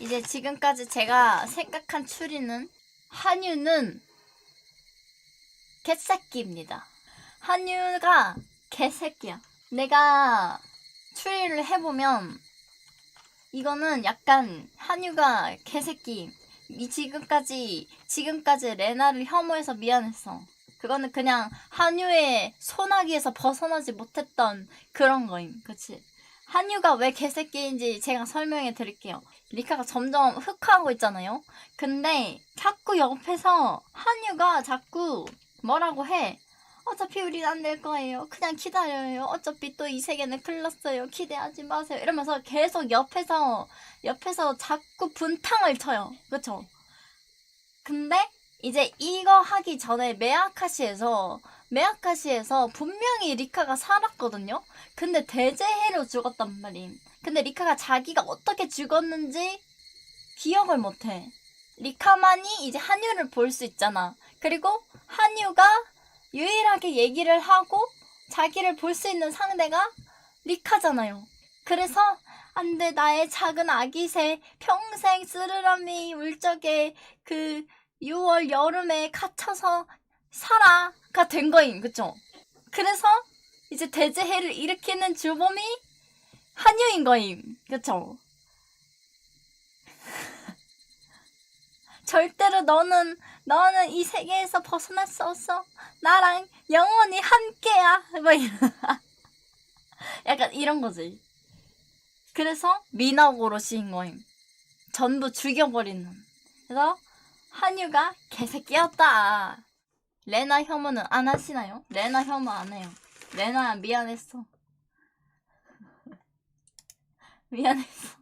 이제 지금까지 제가 생각한 추리는 한유는 개새끼입니다. 한유가 개새끼야. 내가 추리를 해보면 이거는 약간 한유가 개새끼. 이 지금까지 지금까지 레나를 혐오해서 미안했어. 그거는 그냥 한유의 소나기에서 벗어나지 못했던 그런 거임. 그치? 한유가 왜 개새끼인지 제가 설명해 드릴게요. 리카가 점점 흑화하고 있잖아요. 근데 자꾸 옆에서 한유가 자꾸 뭐라고 해. 어차피 우린 안 될 거예요. 그냥 기다려요. 어차피 또 이 세계는 클났어요. 기대하지 마세요. 이러면서 계속 옆에서 옆에서 자꾸 분탕을 쳐요. 그쵸? 근데 이제 이거 하기 전에 메아카시에서 메아카시에서 분명히 리카가 살았거든요. 근데 대재해로 죽었단 말임. 근데 리카가 자기가 어떻게 죽었는지 기억을 못해. 리카만이 이제 한유를 볼 수 있잖아. 그리고 한유가 유일하게 얘기를 하고 자기를 볼 수 있는 상대가 리카잖아요. 그래서 안돼 나의 작은 아기새 평생 쓰르라미 울적에 그 6월 여름에 갇혀서 살아가 된 거임 그쵸? 그래서 이제 대재해를 일으키는 주범이 한유인 거임 그쵸? 절대로 너는 너는 이 세계에서 벗어날 수 없어. 나랑 영원히 함께야. 뭐 이런 약간 이런 거지. 그래서 미나고로시인 거임. 전부 죽여버리는 그래서 한유가 개새끼였다. 레나 혐오는 안 하시나요? 레나 혐오 안 해요. 레나야 미안했어. 미안했어